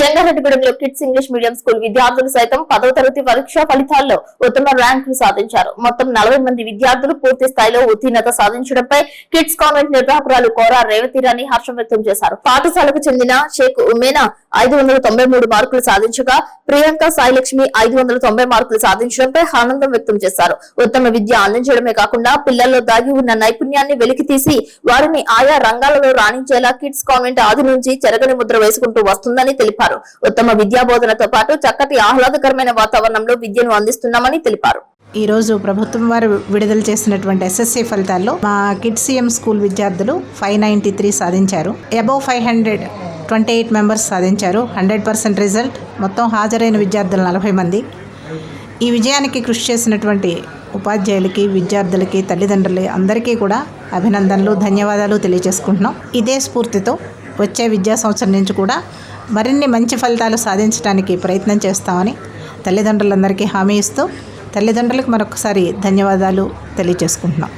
జంగారెడ్డిగూడెంలో kids English medium school విద్యార్థులు సైతం పదవ తరగతి పరీక్షా ఫలితాల్లో ఉత్తమ ర్యాంకులు సాధించారు. మొత్తం నలభై మంది విద్యార్థులు పూర్తి స్థాయిలో ఉత్తీర్ణత సాధించడంపై కిడ్స్ కాన్వెంట్ నిర్వాహకురాలు కోరా రేవతిరాణి హర్షం వ్యక్తం చేశారు. పాఠశాలకు చెందిన షేక్ ఉమేనా ఐదు వందల తొంభై మూడు మార్కులు సాధించగా ప్రియాంక సాయిలక్ష్మి ఐదు వందల తొంభై మార్కులు సాధించడంపై ఆనందం వ్యక్తం చేశారు. ఉత్తమ విద్య అందించడమే కాకుండా పిల్లల్లో దాగి ఉన్న నైపుణ్యాన్ని వెలికి తీసి వారిని ఆయా రంగాలలో రాణించేలా కిడ్స్ కాన్వెంట్ ఆది నుంచి చెరగని ముద్ర వేసుకుంటూ వస్తుందని తెలిపారు. ఉత్తమ విద్యా బోధనతో పాటు చక్కటి ఆహ్లాదకరమైన వాతావరణంలో విద్యను అందిస్తున్నామని తెలిపారు. ఈరోజు ప్రభుత్వం వారు విడుదల చేసినటువంటి ఎస్ఎస్సి ఫలితాల్లో మా కిడ్స్ సిఎం స్కూల్ విద్యార్థులు ఫైవ్ నైంటీ త్రీ సాధించారు. Above five hundred twenty eight members సాధించారు. Hundred percent result. మొత్తం హాజరైన విద్యార్థులు నలభై మంది. ఈ విజయానికి కృషి చేసినటువంటి ఉపాధ్యాయులకి విద్యార్థులకి తల్లిదండ్రులు అందరికీ కూడా అభినందనలు ధన్యవాదాలు తెలియజేసుకుంటున్నాం. ఇదే స్ఫూర్తితో వచ్చే విద్యా సంవత్సరం నుంచి కూడా మరిన్ని మంచి ఫలితాలు సాధించడానికి ప్రయత్నం చేస్తామని తల్లిదండ్రులందరికీ హామీ ఇస్తూ తల్లిదండ్రులకు మరొకసారి ధన్యవాదాలు తెలియజేసుకుంటున్నాం.